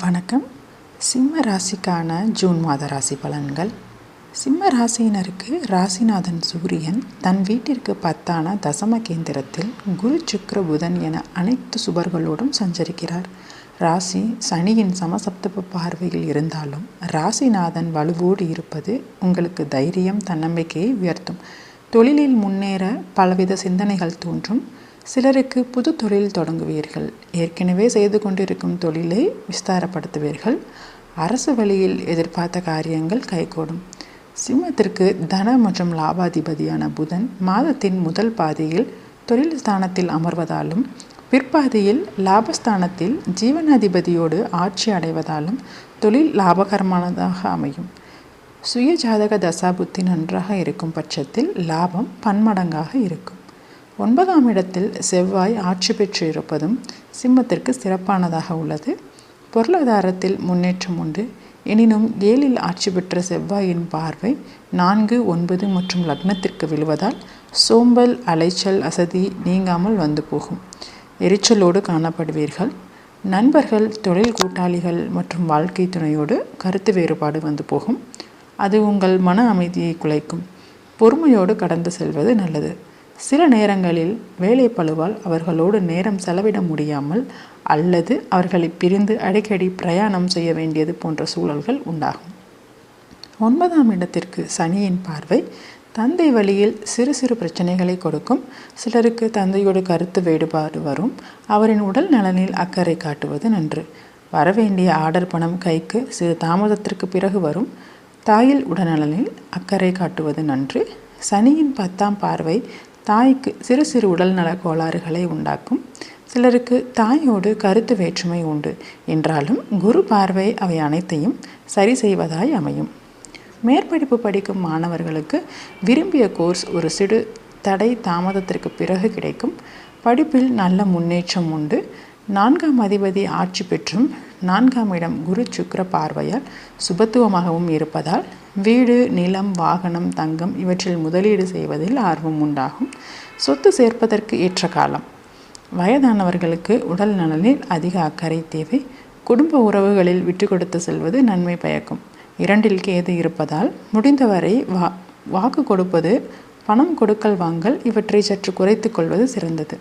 வணக்கம். சிம்ம ராசிக்கான ஜூன் மாத ராசி பலன்கள். சிம்ம ராசியினருக்கு ராசிநாதன் சூரியன் தன் வீட்டிற்கு பத்தான தசம கேந்திரத்தில் குரு சுக்கிர புதன் என அனைத்து சுபர்களோடும் சஞ்சரிக்கிறார். ராசி சனியின் சமசப்தப பார்வையில் இருந்தாலும் ராசிநாதன் வலுவோடு இருப்பது உங்களுக்கு தைரியம் தன்னம்பிக்கையை உயர்த்தும். தொழிலில் முன்னேற பலவித சிந்தனைகள் தோன்றும். சிலருக்கு புது தொழில் தொடங்குவீர்கள். ஏற்கனவே செய்து கொண்டிருக்கும் தொழிலை விஸ்தாரப்படுத்துவீர்கள். அரசு வழியில் எதிர்பார்த்த காரியங்கள் கைகூடும். சிம்மத்திற்கு தன மற்றும் லாபாதிபதியான புதன் மாதத்தின் முதல் பாதியில் தொழில் ஸ்தானத்தில் அமர்வதாலும் பிற்பாதியில் லாபஸ்தானத்தில் ஜீவனாதிபதியோடு ஆட்சி அடைவதாலும் தொழில் லாபகரமானதாக அமையும். சுய ஜாதக தசாபுத்தி நன்றாக இருக்கும் பட்சத்தில் லாபம் பன்மடங்காக இருக்கும். ஒன்பதாம் இடத்தில் செவ்வாய் ஆட்சி பெற்று இருப்பதும் சிம்மத்திற்கு சிறப்பானதாக உள்ளது. பொருளாதாரத்தில் முன்னேற்றம் உண்டு. எனினும் ஏழில் ஆட்சி பெற்ற செவ்வாயின் பார்வை நான்கு ஒன்பது மற்றும் லக்னத்திற்கு விழுவதால் சோம்பல் அலைச்சல் அசதி நீங்காமல் வந்து போகும். எரிச்சலோடு காணப்படுவீர்கள். நண்பர்கள் தொழில் கூட்டாளிகள் மற்றும் வாழ்க்கை துணையோடு கருத்து வேறுபாடு வந்து போகும். அது உங்கள் மன அமைதியை குலைக்கும். பொறுமையோடு கடந்து செல்வது நல்லது. சில நேரங்களில் வேலை பழுவால் அவர்களோடு நேரம் செலவிட முடியாமல் அல்லது அவர்களை பிரிந்து அடிக்கடி பிரயாணம் செய்ய வேண்டியது போன்ற சூழல்கள் உண்டாகும். ஒன்பதாம் இடத்திற்கு சனியின் பார்வை தந்தை வழியில் சிறு சிறு பிரச்சனைகளை கொடுக்கும். சிலருக்கு தந்தையோடு கருத்து வேறுபாடு வரும். அவரின் உடல் நலனில் அக்கறை காட்டுவது நன்று. வரவேண்டிய ஆர்டர் பணம் கைக்கு சிறு தாமதத்திற்கு பிறகு வரும். தாயில் உடல்நலனில் அக்கறை காட்டுவது நன்று. சனியின் பத்தாம் பார்வை தாய்க்கு சிறு சிறு உடல்நல கோளாறுகளை உண்டாக்கும். சிலருக்கு தாயோடு கருத்து வேற்றுமை உண்டு. என்றாலும் குரு பார்வை அவை அனைத்தையும் சரி செய்வதாய் அமையும். மேற்படிப்பு படிக்கும் மாணவர்களுக்கு விரும்பிய கோர்ஸ் ஒரு சிறு தடை தாமதத்திற்கு பிறகு கிடைக்கும். படிப்பில் நல்ல முன்னேற்றம் உண்டு. நான்காம் அதிபதி ஆட்சி பெற்றும் நான்காம் இடம் குரு சுக்கர பார்வையால் சுபத்துவமாகவும் இருப்பதால் வீடு நிலம் வாகனம் தங்கம் இவற்றில் முதலீடு செய்வதில் ஆர்வம் உண்டாகும். சொத்து சேர்ப்பதற்கு ஏற்ற காலம். வயதானவர்களுக்கு உடல் நலனில் அதிக அக்கறை தேவை. குடும்ப உறவுகளில் விட்டு கொடுத்து செல்வது நன்மை பயக்கும். இரண்டில் கேது இருப்பதால் முடிந்தவரை வா வாக்கு கொடுப்பது பணம் கொடுக்கல் வாங்கல் இவற்றை சற்று குறைத்து கொள்வது சிறந்தது.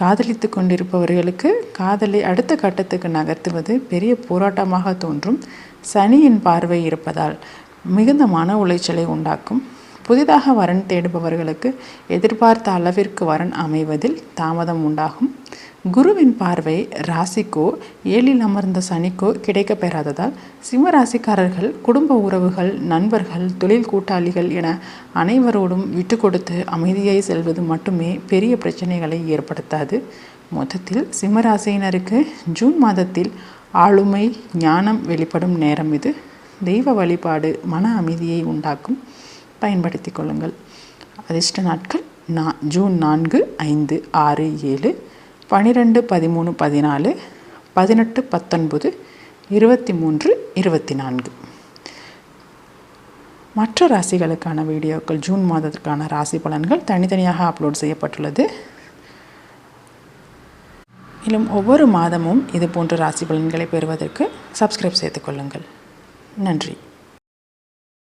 காதலித்து கொண்டிருப்பவர்களுக்கு காதலை அடுத்த கட்டத்துக்கு நகர்த்துவது பெரிய போராட்டமாக தோன்றும். சனியின் பார்வை இருப்பதால் மிகுந்த மன உளைச்சலை உண்டாக்கும். புதிதாக வரன் தேடுபவர்களுக்கு எதிர்பார்த்த அளவிற்கு வரன் அமைவதில் தாமதம் உண்டாகும். குருவின் பார்வை ராசிக்கோ ஏழில் அமர்ந்த சனிக்கோ கிடைக்க பெறாததால் சிம்மராசிக்காரர்கள் குடும்ப உறவுகள் நண்பர்கள் தொழில் கூட்டாளிகள் என அனைவரோடும் விட்டு கொடுத்து அமைதியை செல்வது மட்டுமே பெரிய பிரச்சனைகளை ஏற்படுத்தாது. மொத்தத்தில் சிம்மராசியினருக்கு ஜூன் மாதத்தில் ஆளுமை ஞானம் வெளிப்படும் நேரம் இது. தெய்வ வழிபாடு மன அமைதியை உண்டாக்கும். பயன்படுத்தி கொள்ளுங்கள். அதிர்ஷ்ட நாட்கள் நா ஜூன் நான்கு ஐந்து ஆறு ஏழு. பனிரெண்டு பதிமூணு பதினாலு பதினெட்டு பத்தொன்பது இருபத்தி மூன்று இருபத்தி நான்கு மற்ற ராசிகளுக்கான வீடியோக்கள் ஜூன் மாதத்திற்கான ராசி பலன்கள் தனித்தனியாக அப்லோட் செய்யப்பட்டுள்ளது. மேலும் ஒவ்வொரு மாதமும் இது போன்ற ராசி பலன்களை பெறுவதற்கு சப்ஸ்கிரைப் செய்து கொள்ளுங்கள். நன்றி.